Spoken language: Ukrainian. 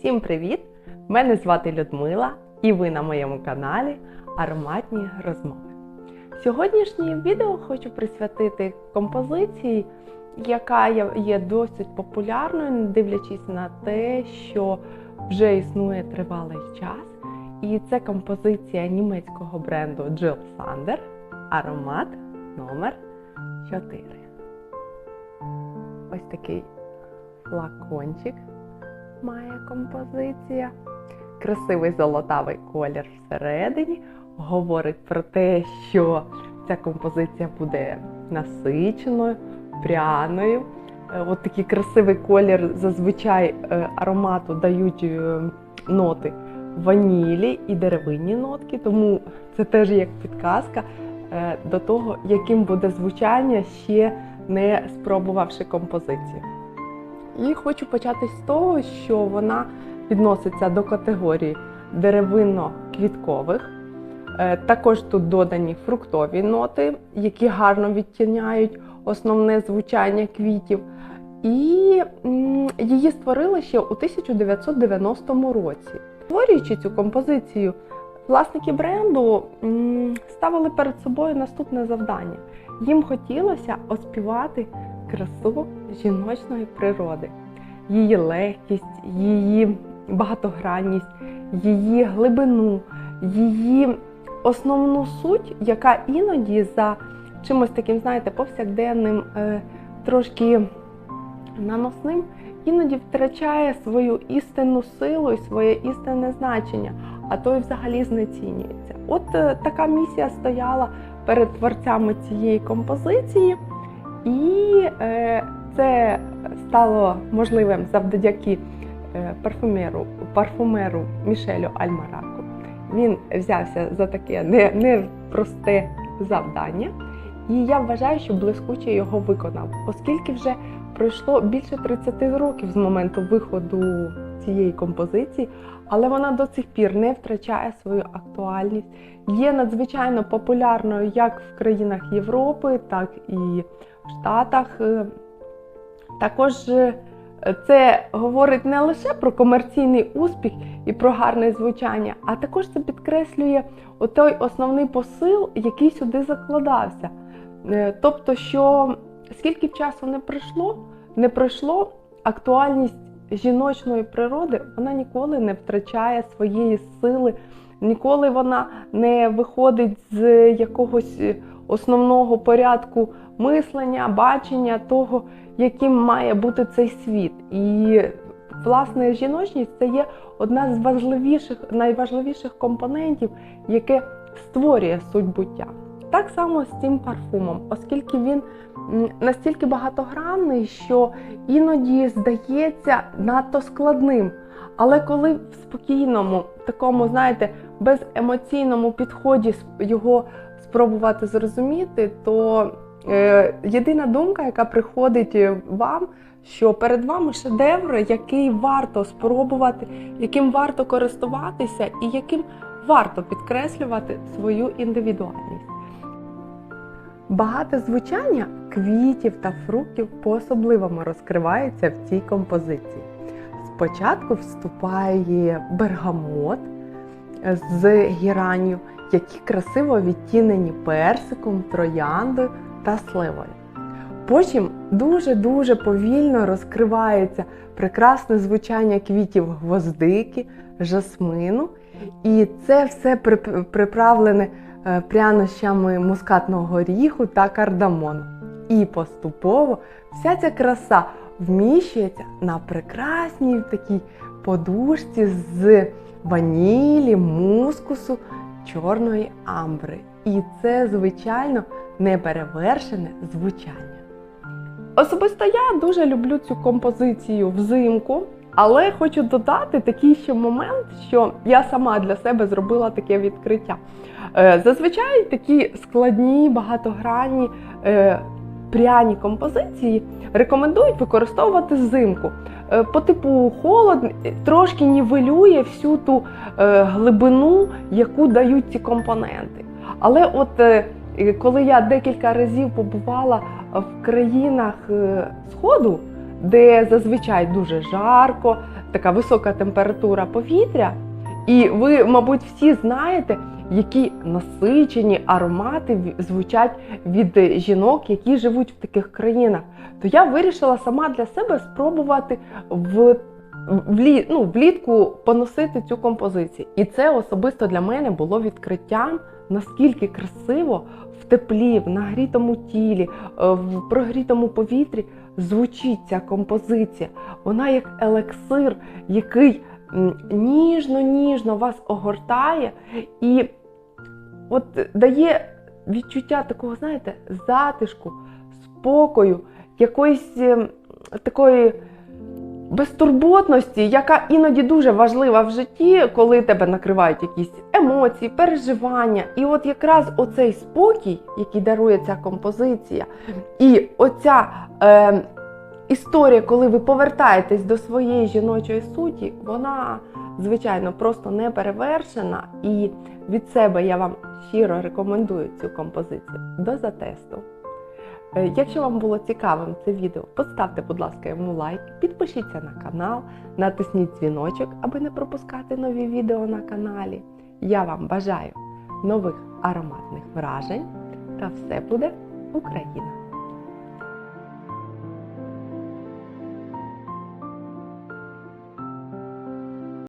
Всім привіт! Мене звати Людмила і ви на моєму каналі Ароматні розмови. Сьогоднішнє відео хочу присвятити композиції, яка є- досить популярною, дивлячись на те, що вже існує тривалий час. І це композиція німецького бренду Jill Sander аромат номер 4. Ось такий флакончик має композиція. Красивий золотавий колір всередині говорить про те, що ця композиція буде насиченою, пряною. Е, От такий красивий колір зазвичай е, аромату дають е, ноти ванілі і деревинні нотки, тому це теж як підказка до того, яким буде звучання, ще не спробувавши композицію. І хочу почати з того, що вона відноситься до категорії деревинно-квіткових. Е, Також тут додані фруктові ноти, які гарно відтіняють основне звучання квітів. І її створили ще у 1990 році. Створюючи цю композицію, власники бренду ставили перед собою наступне завдання. Їм хотілося оспівати красу жіночної природи, її легкість, її багатогранність, її глибину, її основну суть, яка іноді за чимось таким, знаєте, повсякденним, е, трошки наносним, іноді втрачає свою істинну силу і своє істинне значення, а то й взагалі знецінюється. От е, така місія стояла перед творцями цієї композиції. І е, це стало можливим завдяки е, парфумеру, парфумеру Мішелю Альмараку. Він взявся за таке не- непросте завдання, і я вважаю, що блискуче його виконав, оскільки вже пройшло більше 30 років з моменту виходу цієї композиції, але вона до цих пір не втрачає свою актуальність, є надзвичайно популярною як в країнах Європи, так і Штатах. Е, Також е, це говорить не лише про комерційний успіх і про гарне звучання, а також це підкреслює той основний посил, який сюди закладався. Е, Тобто, що скільки часу не пройшло, не пройшло, актуальність жіночної природи вона ніколи не втрачає своєї сили, ніколи вона не виходить з якогось основного порядку мислення, бачення того, яким має бути цей світ. І власне жіночність це є одна з важливіших, найважливіших компонентів, яке створює суть буття. Так само з цим парфумом, оскільки він настільки багатогранний, що іноді здається надто складним. Але коли в спокійному, такому, знаєте, беземоційному підході його спробувати зрозуміти, то е, єдина думка, яка приходить е, вам, що перед вами шедевр, який варто спробувати, яким варто користуватися і яким варто підкреслювати свою індивідуальність. Багате звучання квітів та фруктів по-особливому розкривається в цій композиції. Спочатку вступає бергамот з гіранню, які красиво відтінені персиком, трояндою та сливою. Потім дуже-дуже повільно розкривається прекрасне звучання квітів гвоздики, жасмину, і це все приправлене е, прянощами мускатного горіху та кардамону. І поступово вся ця краса вміщується на прекрасній такій подушці з ванілі, мускусу, чорної амбри. І це, звичайно, неперевершене звучання. Особисто я дуже люблю цю композицію взимку, але хочу додати такий ще момент, що я сама для себе зробила таке відкриття. Е, Зазвичай такі складні, багатогранні е, пряні композиції рекомендують використовувати взимку. Е, По типу холод е, трошки нівелює всю ту е, глибину, яку дають ці компоненти. Але от коли я декілька разів побувала в країнах Сходу, де зазвичай дуже жарко, така висока температура повітря, і ви, мабуть, всі знаєте, які насичені аромати звучать від жінок, які живуть в таких країнах. То я вирішила сама для себе спробувати в, влі, ну, влітку поносити цю композицію. І це особисто для мене було відкриттям, наскільки красиво в теплі, в нагрітому тілі, е, в прогрітому повітрі звучить ця композиція. Вона як елексир, який ніжно-ніжно вас огортає і от дає відчуття такого, знаєте, затишку, спокою, якоїсь ем, такої безтурботності, яка іноді дуже важлива в житті, коли тебе накривають якісь емоції, переживання. І от якраз оцей спокій, який дарує ця композиція, і оця е, історія, коли ви повертаєтесь до своєї жіночої суті, вона, звичайно, просто не перевершена. І від себе я вам щиро рекомендую цю композицію до затесту. Е, Якщо вам було цікавим це відео, поставте, будь ласка, йому лайк, підпишіться на канал, натисніть дзвіночок, аби не пропускати нові відео на каналі. Я вам бажаю нових ароматних вражень та все буде Україна!